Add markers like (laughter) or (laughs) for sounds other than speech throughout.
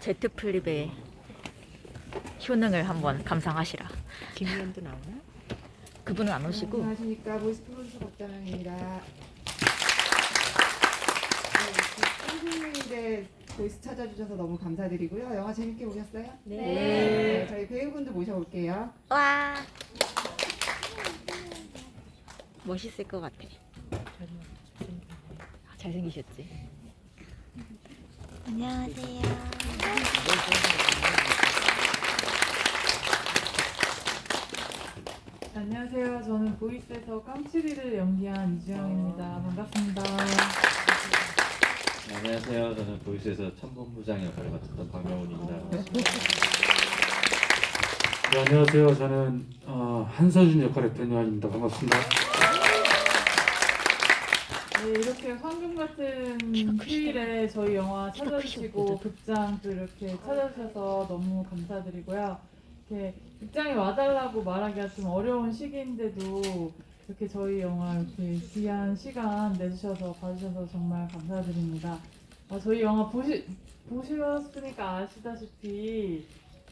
제트 플립의 효능을 한번 감상하시라. 김연도 나오나? 그분은 안 오시고 안녕하십니까 보이스 프로듀서 박다영입니다. 네, 선생님인데 보이스 찾아주셔서 너무 감사드리고요. 영화 재밌게 보셨어요? 네. 저희 배우분들 모셔볼게요. 와 멋있을 것 같아. 아, 잘생기셨지. 안녕하세요. 안녕하세요. 저는 보이스에서 깜치리를 연기한 이주영입니다. 반갑습니다. 네, 안녕하세요. 저는 보이스에서 참본부장 역할을 맡았던 박명훈입니다. 네, 안녕하세요. 저는 어, 한서준 역할의 변요한입니다. 반갑습니다. 네, 이렇게 황금 같은. 휴일에 저희 영화 찾아주시고 크시거든. 극장도 이렇게 찾아주셔서 너무 감사드리고요. 이렇게 극장에 와달라고 말하기가 좀 어려운 시기인데도 이렇게 저희 영화 이렇게 귀한 시간 내주셔서 봐주셔서 정말 감사드립니다. 어, 저희 영화 보시, 보셨으니까 아시다시피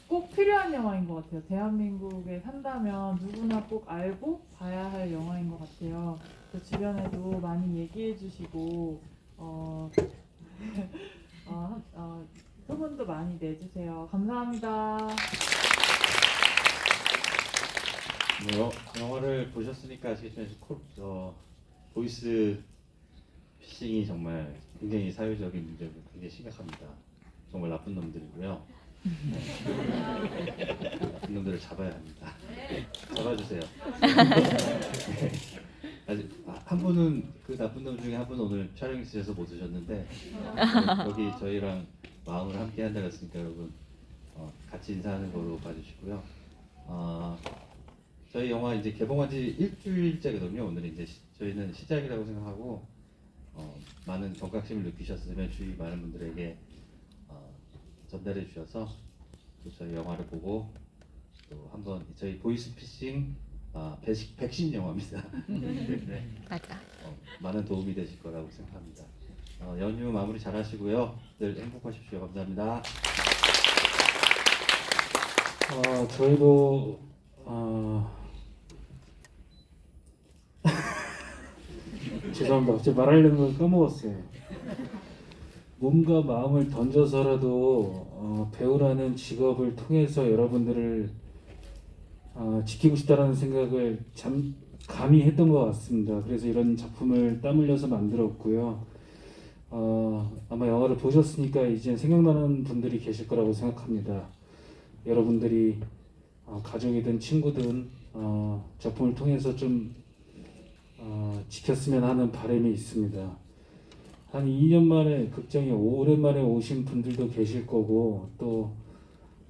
꼭 필요한 영화인 것 같아요. 대한민국에 산다면 누구나 꼭 알고 봐야 할 영화인 것 같아요. 그 주변에도 많이 얘기해 주시고 어, (laughs) 어, 어, 소문도 많이 내주세요. 감사합니다. 뭐, 영화를 보셨으니까 아시겠지만 코, 어, 보이스 피싱이 정말 굉장히 사회적인 문제고 굉장히 심각합니다. 정말 나쁜 놈들이고요. 네. 나쁜 놈들을 잡아야 합니다. 잡아주세요. 네. (laughs) 아직 아, 한 분은 그 나쁜 놈 중에 한 분은 오늘 촬영 있으셔서 못 오셨는데 여기 저희랑 마음을 함께 한다 그랬으니까 여러분 어, 같이 인사하는 거로 봐주시고요. 어, 저희 영화 이제 개봉한 지 일주일째거든요. 오늘 이제 시- 저희는 시작이라고 생각하고 어, 많은 경각심을 느끼셨으면 주위 많은 분들에게 어, 전달해 주셔서 또 저희 영화를 보고 또 한번 저희 보이스피싱 아, 배식, 백신 영화입니다. (laughs) 네, 맞아. 어, 많은 도움이 되실 거라고 생각합니다. 어, 연휴 마무리 잘 하시고요. 늘 행복하십시오. 감사합니다. 어, 저희도 어, (laughs) 죄송합니다. 제가 말하려는 걸 까먹었어요. 몸과 마음을 던져서라도 어, 배우라는 직업을 통해서 여러분들을 어, 지키고 싶다라는 생각을 잠, 감히 했던 것 같습니다. 그래서 이런 작품을 땀 흘려서 만들었고요. 어, 아마 영화를 보셨으니까 이제 생각나는 분들이 계실 거라고 생각합니다. 여러분들이 어, 가족이든 친구든 어, 작품을 통해서 좀 어, 지켰으면 하는 바람이 있습니다. 한 2년 만에 극장에 오랜만에 오신 분들도 계실 거고 또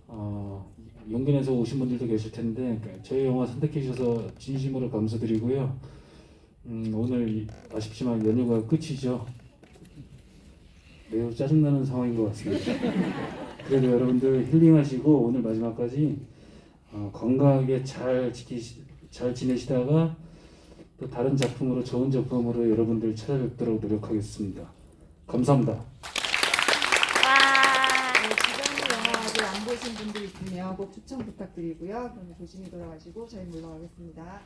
어, 용기 내서 오신 분들도 계실 텐데 저희 영화 선택해 주셔서 진심으로 감사드리고요. 음, 오늘 이- 아쉽지만 연휴가 끝이죠. 매우 짜증나는 상황인 것 같습니다. 그래도 여러분들 힐링하시고 오늘 마지막까지 어, 건강하게 잘 지키시, 잘 지내시다가 또 다른 작품으로 좋은 작품으로 여러분들 찾아뵙도록 노력하겠습니다. 감사합니다. 네, 지금 영화 아직 안 보신 분들 있으면 꼭 추천 부탁드리고요. 그럼 조심히 돌아가시고 저희 물러가겠습니다.